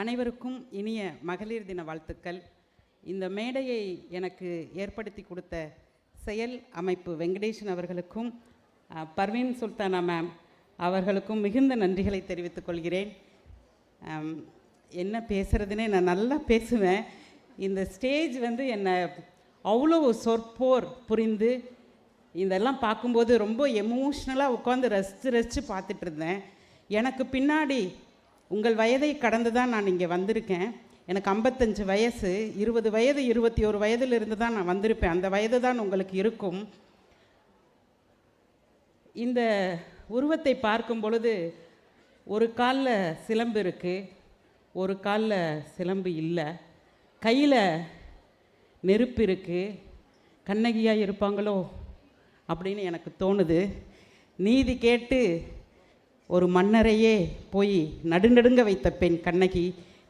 அனைவருக்கும் இனிய மகளிர் தின வாழ்த்துக்கள். இந்த மேடையை எனக்கு ஏற்படுத்தி கொடுத்த செயல் அமைப்பு வெங்கடேசன் அவர்களுக்கும் பர்வீன் சுல்தானா மேம் அவர்களுக்கும் மிகுந்த நன்றிகளை தெரிவித்துக் கொள்கிறேன். என்ன பேசுகிறதுனே நான் நல்லா பேசுவேன். இந்த ஸ்டேஜ் வந்து என்னை அவ்வளோ சொற்போர் புரிந்து இதெல்லாம் பார்க்கும்போது ரொம்ப எமோஷ்னலாக உட்காந்து ரசித்து ரசித்து பார்த்துட்டு இருந்தேன். எனக்கு பின்னாடி உங்கள் வயதை கடந்து தான் நான் இங்கே வந்திருக்கேன். எனக்கு ஐம்பத்தஞ்சு வயசு இருபது வயது இருபத்தி ஒரு வயதிலிருந்து தான் நான் வந்திருப்பேன். அந்த வயது தான் உங்களுக்கு இருக்கும். இந்த உருவத்தை பார்க்கும் பொழுது ஒரு காலில் சிலம்பு இருக்குது ஒரு காலில் சிலம்பு இல்லை. கையில் நெருப்பு இருக்குது கண்ணகியாக இருப்பாங்களோ அப்படின்னு எனக்கு தோணுது. நீதி கேட்டு ஒரு மன்னரையே போய் நடுநடுங்க வைத்த பெண் கண்ணகி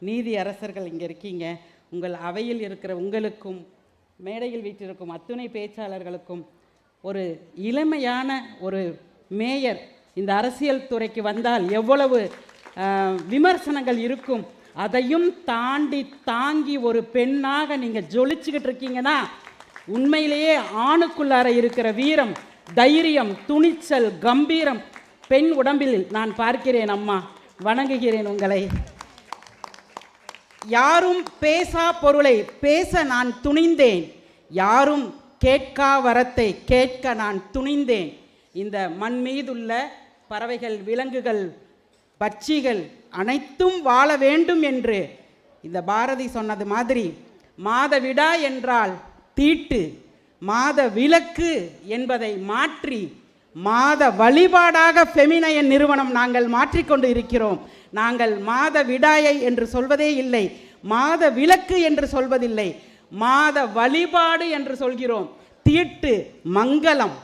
நீதி அரசர்கள் இங்கே இருக்கீங்க. உங்கள் அவையில் இருக்கிற உங்களுக்கும் மேடையில் வீற்றிருக்கும் அத்துணை பேச்சாளர்களுக்கும் ஒரு இளமையான ஒரு மேயர் இந்த அரசியல் துறைக்கு வந்தால் எவ்வளவு விமர்சனங்கள் இருக்கும். அதையும் தாண்டி தாங்கி ஒரு பெண்ணாக நீங்கள் ஜொலிச்சுக்கிட்டு இருக்கீங்கன்னா உண்மையிலேயே ஆணுக்குள்ளார இருக்கிற வீரம் தைரியம் துணிச்சல் கம்பீரம் பெண் உடம்பில் நான் பார்க்கிறேன் அம்மா வணங்குகிறேன் உங்களை. யாரும் பேசா பொருளை பேச நான் துணிந்தேன். யாரும் கேட்கா வரத்தை கேட்க நான் துணிந்தேன். இந்த மண் மீதுள்ள பறவைகள் விலங்குகள் பட்சிகள் அனைத்தும் வாழ வேண்டும் என்று இந்த பாரதி சொன்னது மாதிரி மாதவிடா என்றால் தீட்டு மாத விலக்கு என்பதை மாற்றி மாத வழிபாடாக ஃபெமினயன் நிறுவனம் நாங்கள் மாற்றிக்கொண்டு இருக்கிறோம். நாங்கள் மாத விடாயை என்று சொல்வதே இல்லை மாத விலக்கு என்று சொல்வதில்லை மாத வழிபாடு என்று சொல்கிறோம். தீட்டு மங்களம்.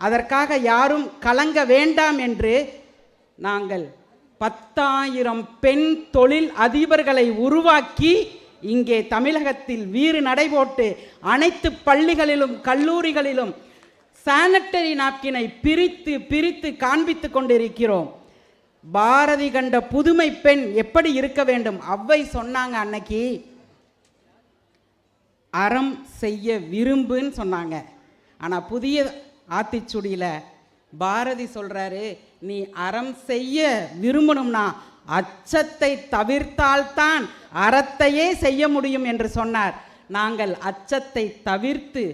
அதற்காக யாரும் கலங்க வேண்டாம் என்று நாங்கள் பத்தாயிரம் பெண் தொழில் அதிபர்களை உருவாக்கி இங்கே தமிழகத்தில் வீறு நடைபோட்டு அனைத்து பள்ளிகளிலும் கல்லூரிகளிலும் சானிட்டரி நாப்கினை பிரித்து பிரித்து காண்பித்து கொண்டிருக்கிறோம். பாரதி கண்ட புதுமை பெண் எப்படி இருக்க வேண்டும்? அவ்வை சொன்னாங்க அன்னைக்கு அறம் செய்ய விரும்புன்னு சொன்னாங்க. ஆனால் புதிய ஆத்திச்சுடியில் பாரதி சொல்கிறாரு நீ அறம் செய்ய விரும்பணும்னா அச்சத்தை தவிர்த்தால்தான் அறத்தையே செய்ய முடியும் என்று சொன்னார். நாங்கள் அச்சத்தை தவிர்த்து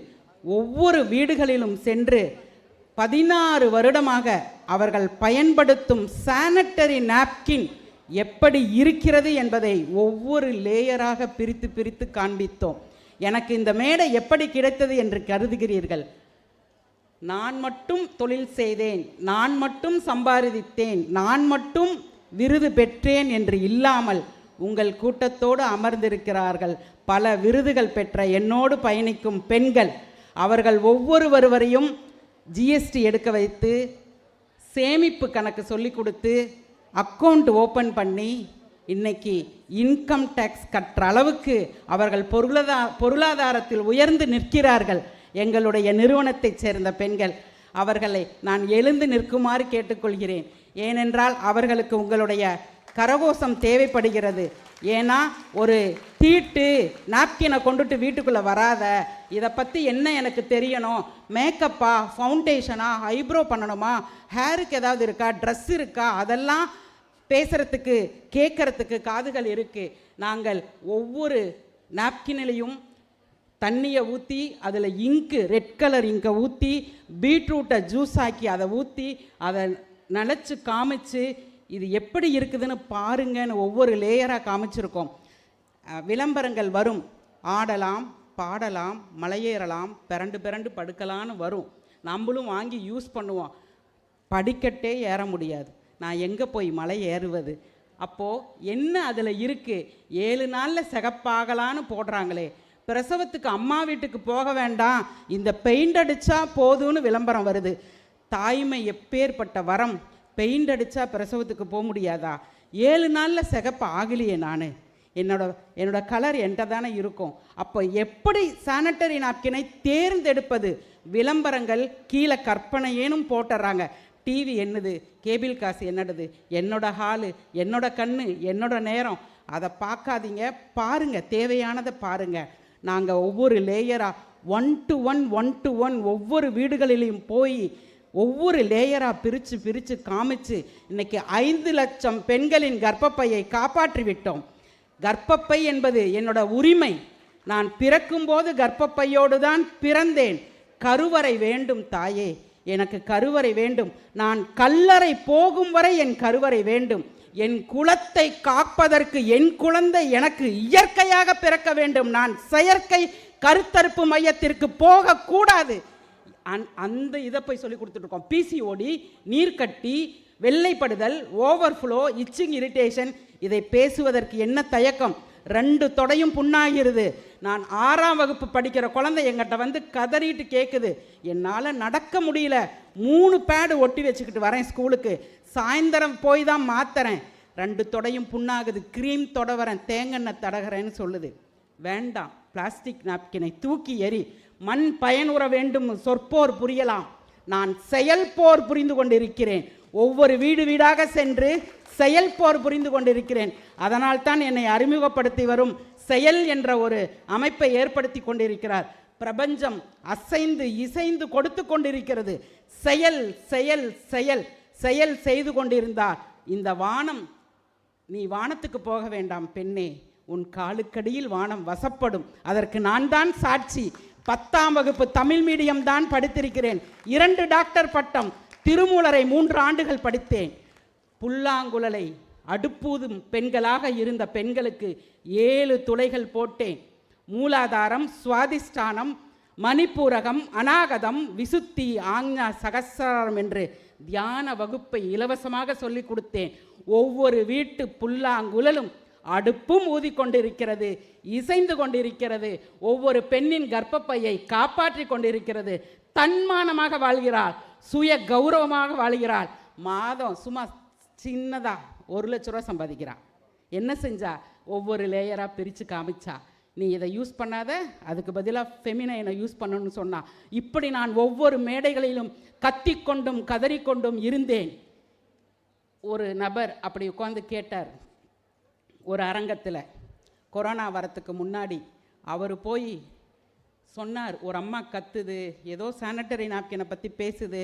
ஒவ்வொரு வீடுகளிலும் சென்று பதினாறு வருடமாக அவர்கள் பயன்படுத்தும் சானிட்டரி நாப்கின் எப்படி இருக்கிறது என்பதை ஒவ்வொரு லேயராக பிரித்து பிரித்து காண்பித்தோம். எனக்கு இந்த மேடை எப்படி கிடைத்தது என்று கருதுகிறீர்கள்? நான் மட்டும் தொழில் செய்தேன் நான் மட்டும் சம்பாதித்தேன் நான் மட்டும் விருது பெற்றேன் என்று இல்லாமல் உங்கள் கூட்டத்தோடு அமர்ந்திருக்கிறார்கள். பல விருதுகள் பெற்ற என்னோடு பயணிக்கும் பெண்கள் அவர்கள் ஒவ்வொரு ஒருவரையும் ஜிஎஸ்டி எடுக்க வைத்து சேமிப்பு கணக்கு சொல்லி கொடுத்து அக்கௌண்ட் ஓப்பன் பண்ணி இன்னைக்கு இன்கம் டேக்ஸ் கட்டுற அளவுக்கு அவர்கள் பொருளாதார பொருளாதாரத்தில் உயர்ந்து நிற்கிறார்கள். எங்களுடைய நிறுவனத்தைச் சேர்ந்த பெண்கள் அவர்களை நான் எழுந்து நிற்குமாறு கேட்டுக்கொள்கிறேன். ஏனென்றால் அவர்களுக்கு உங்களுடைய கரகோஷம் தேவைப்படுகிறது. ஏன்னா ஒரு தீட்டு நாப்கினை கொண்டுட்டு வீட்டுக்குள்ளே வராத இதை பற்றி என்ன எனக்கு தெரியணும்? மேக்கப்பா ஃபவுண்டேஷனா ஐப்ரோ பண்ணணுமா? ஹேருக்கு ஏதாவது இருக்கா? ட்ரெஸ் இருக்கா? அதெல்லாம் பேசுகிறதுக்கு கேட்குறதுக்கு காதுகள் இருக்குது நாங்கள் ஒவ்வொரு நாப்கினிலையும் தண்ணியை ஊற்றி அதில் இங்கு ரெட் கலர் இங்கை ஊற்றி பீட்ரூட்டை ஜூஸ் ஆக்கி அதை ஊற்றி அதை நினச்சி காமிச்சு இது எப்படி இருக்குதுன்னு பாருங்கன்னு ஒவ்வொரு லேயராக காமிச்சிருக்கோம். விளம்பரங்கள் வரும். ஆடலாம் பாடலாம் மலையேறலாம் பிறண்டு பிறண்டு படுக்கலான்னு வரும். நம்மளும் வாங்கி யூஸ் பண்ணுவோம். படிக்கட்டே ஏற முடியாது. நான் எங்கே போய் மலை ஏறுவது? அப்போது என்ன அதில் இருக்குது ஏழு நாளில் சிகப்பாகலான்னு போடுறாங்களே. பிரசவத்துக்கு அம்மா வீட்டுக்கு போக வேண்டாம். இந்த பெயிண்ட் அடித்தா போதும்னு விளம்பரம் வருது. தாய்மை எப்பேற்பட்ட வரம். பெயிண்ட் அடித்தா பிரசவத்துக்கு போக முடியாதா? ஏழு நாளில் சிகப்பு ஆகலையே நான். என்னோட என்னோட கலர் என்கிட்ட தானே இருக்கும். அப்போ எப்படி சானிட்டரி நாப்கினை தேர்ந்தெடுப்பது? விளம்பரங்கள் கீழே கற்பனையேனும் போட்டுறாங்க. டிவி என்னது? கேபிள் காசு என்னடுது என்னோட ஹாலு என்னோட கண்ணு என்னோட நேரம். அதை பார்க்காதீங்க. பாருங்க தேவையானதை பாருங்கள் நாங்கள் ஒவ்வொரு லேயராக one to one one to one ஒவ்வொரு வீடுகளிலையும் போய் ஒவ்வொரு லேயராக பிரித்து பிரித்து காமிச்சு இன்னைக்கு ஐந்து லட்சம் பெண்களின் கர்ப்பப்பையை காப்பாற்றி விட்டோம் கர்ப்பப்பை என்பது என்னோட உரிமை. நான் பிறக்கும்போது கர்ப்பப்பையோடு தான் பிறந்தேன். கருவறை வேண்டும் தாயே. எனக்கு கருவறை வேண்டும். நான் கல்லறை போகும் வரை என் கருவறை வேண்டும். என் குலத்தை காப்பதற்கு என் குழந்தை எனக்கு இயற்கையாக பிறக்க வேண்டும். நான் செயற்கை கருத்தரிப்பு மையத்திற்கு போகக்கூடாது. அந் அந்த இதை போய் சொல்லி கொடுத்துட்ருக்கோம். பிசிஓடி நீர்க்கட்டி வெள்ளைப்படுதல் ஓவர்ஃப்ளோ இச்சிங் இரிட்டேஷன் இதை பேசுவதற்கு என்ன தயக்கம்? ரெண்டு தொடையும் புண்ணாகிறது நான் ஆறாம் வகுப்பு படிக்கிற குழந்தை எங்கிட்ட வந்து கதறிட்டு கேட்குது என்னால் நடக்க முடியல. மூணு பேடு ஒட்டி வச்சுக்கிட்டு வரேன் ஸ்கூலுக்கு. சாயந்தரம் போய் தான் மாத்துறேன். ரெண்டு தொடையும் புண்ணாகுது. க்ரீம் தொட வரேன். தேங்கெண்ணெய் தடகிறேன்னு சொல்லுது. வேண்டாம். பிளாஸ்டிக் நாப்கினை தூக்கி எறி மண் பயனுற வேண்டும் சொற்போர் புரியலாம். நான் செயல்போர் புரிந்து கொண்டிருக்கிறேன். ஒவ்வொரு வீடு வீடாக சென்று செயல்போர் புரிந்து கொண்டிருக்கிறேன். அதனால் தான் என்னை அறிமுகப்படுத்தி வரும் செயல் என்ற ஒரு அமைப்பை ஏற்படுத்தி கொண்டிருக்கிறார். பிரபஞ்சம் அசைந்து இசைந்து கொடுத்து கொண்டிருக்கிறது. செயல் செயல் செயல் செயல் செய்து கொண்டிருந்தார். இந்த வானம் நீ வானத்துக்கு போக வேண்டாம் பெண்ணே. உன் காலுக்கடியில் வானம் வசப்படும். அதற்கு நான் தான் சாட்சி. பத்தாம் வகுப்பு தமிழ் மீடியம் தான் படித்திருக்கிறேன். இரண்டு டாக்டர் பட்டம் திருமூலரை மூன்று ஆண்டுகள் படித்தேன். புல்லாங்குழலை அடுப்பூதும் பெண்களாக இருந்த பெண்களுக்கு ஏழு துளைகள் போட்டேன். மூலாதாரம் சுவாதிஷ்டானம் மணிப்பூரகம் அநாகதம் விசுத்தி ஆஞ்ஞா சகசிரம் என்று தியான வகுப்பை இலவசமாக சொல்லிக் கொடுத்தேன். ஒவ்வொரு வீட்டு புல்லாங்குழலும் அடுப்பும் ஊதிக்கொண்டிருக்கிறது இசைந்து கொண்டிருக்கிறது ஒவ்வொரு பெண்ணின் கர்ப்பப்பையை காப்பாற்றி கொண்டிருக்கிறது. தன்மானமாக வாழ்கிறாள் சுய கௌரவமாக வாழ்கிறாள் மாதம் சும்மா சின்னதாக ஒரு லட்ச ரூபா சம்பாதிக்கிறாள் என்ன செஞ்சா? ஒவ்வொரு லேயராக பிரித்து காமிச்சா. நீ இதை யூஸ் பண்ணாத அதுக்கு பதிலாக ஃபெமினைனை யூஸ் பண்ணணும்னு சொன்னான் இப்படி நான் ஒவ்வொரு மேடைகளிலும் கத்திக்கொண்டும் கதறிக்கொண்டும் இருந்தேன். ஒரு நபர் அப்படி உட்காந்து கேட்டார் ஒரு அரங்கத்தில் கொரோனா வரத்துக்கு முன்னாடி அவர் போய் சொன்னார் ஒரு அம்மா கத்துது ஏதோ சானிட்டரி நாப்கினை பற்றி பேசுது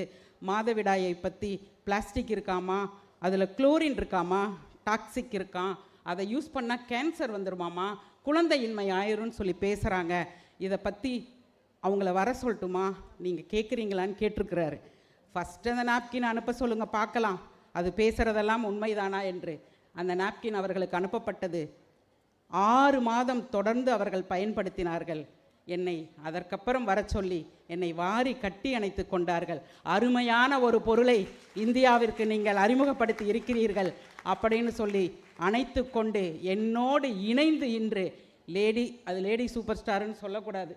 மாதவிடாயை பற்றி பிளாஸ்டிக் இருக்காமா அதில் குளோரின் இருக்காமா டாக்ஸிக் இருக்கான் அதை யூஸ் பண்ணால் கேன்சர் வந்துருமாமா குழந்தையின்மை ஆயிரும்னு சொல்லி பேசுகிறாங்க இதை பற்றி அவங்கள வர சொல்லட்டுமா? நீங்கள் கேட்குறீங்களான்னு கேட்டிருக்கிறாரு. ஃபஸ்ட்டு அந்த நாப்கின் அனுப்ப சொல்லுங்கள் பார்க்கலாம். அது பேசுகிறதெல்லாம் உண்மைதானா? என்று அந்த நாப்கின் அவர்களுக்கு அனுப்பப்பட்டது. ஆறு மாதம் தொடர்ந்து அவர்கள் பயன்படுத்தினார்கள். என்னை அதற்கப்புறம் வர சொல்லி என்னை வாரி கட்டி அணைத்து கொண்டார்கள். அருமையான ஒரு பொருளை இந்தியாவிற்கு நீங்கள் அறிமுகப்படுத்தி இருக்கிறீர்கள் அப்படின்னு சொல்லி அணைத்து கொண்டு என்னோடு இணைந்து இன்று லேடி அது லேடி சூப்பர் ஸ்டாருன்னு சொல்லக்கூடாது.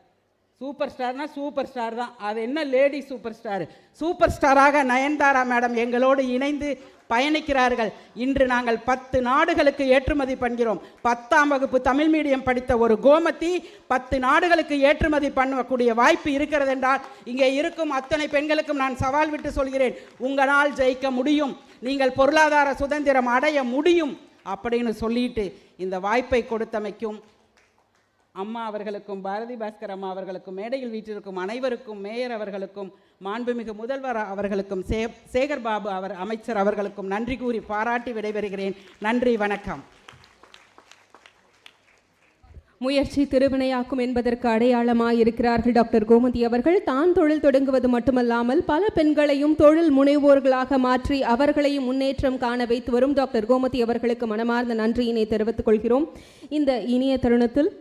சூப்பர் ஸ்டார்னா சூப்பர் ஸ்டார் தான். அது என்ன லேடி சூப்பர் ஸ்டார்? சூப்பர் ஸ்டாராக நயன்தாரா மேடம் எங்களோடு இணைந்து பயணிக்கிறார்கள். இன்று நாங்கள் பத்து நாடுகளுக்கு ஏற்றுமதி பண்ணுகிறோம் பத்தாம் வகுப்பு தமிழ் மீடியம் படித்த ஒரு கோமதி பத்து நாடுகளுக்கு ஏற்றுமதி பண்ணக்கூடிய வாய்ப்பு இருக்கிறது என்றால் இங்கே இருக்கும் அத்தனை பெண்களுக்கும் நான் சவால் விட்டு சொல்கிறேன். உங்களால் ஜெயிக்க முடியும். நீங்கள் பொருளாதார சுதந்திரம் அடைய முடியும். அப்படின்னு சொல்லிட்டு இந்த வாய்ப்பை கொடுத்தமைக்கும் அம்மா அவர்களுக்கும் பாரதி பாஸ்கர் அம்மா அவர்களுக்கும் மேடையில் வீற்றிருக்கும் அனைவருக்கும் மேயர் அவர்களுக்கும் மாண்புமிகு முதல்வர் அவர்களுக்கும் சே சேகர் பாபு அவர் அமைச்சர் அவர்களுக்கும் நன்றி கூறி பாராட்டி விடைபெறுகிறேன். நன்றி வணக்கம். முயற்சி திருவினையாக்கும் என்பதற்கு அடையாளமாக இருக்கிறார்கள் டாக்டர் கோமதி அவர்கள். தான் தொழில் தொடங்குவது மட்டுமல்லாமல் பல பெண்களையும் தொழில் முனைவோர்களாக மாற்றி அவர்களையும் முன்னேற்றம் காண வைத்து வரும் டாக்டர் கோமதி அவர்களுக்கு மனமார்ந்த நன்றியினை தெரிவித்துக் கொள்கிறோம். இந்த இனிய தருணத்தில்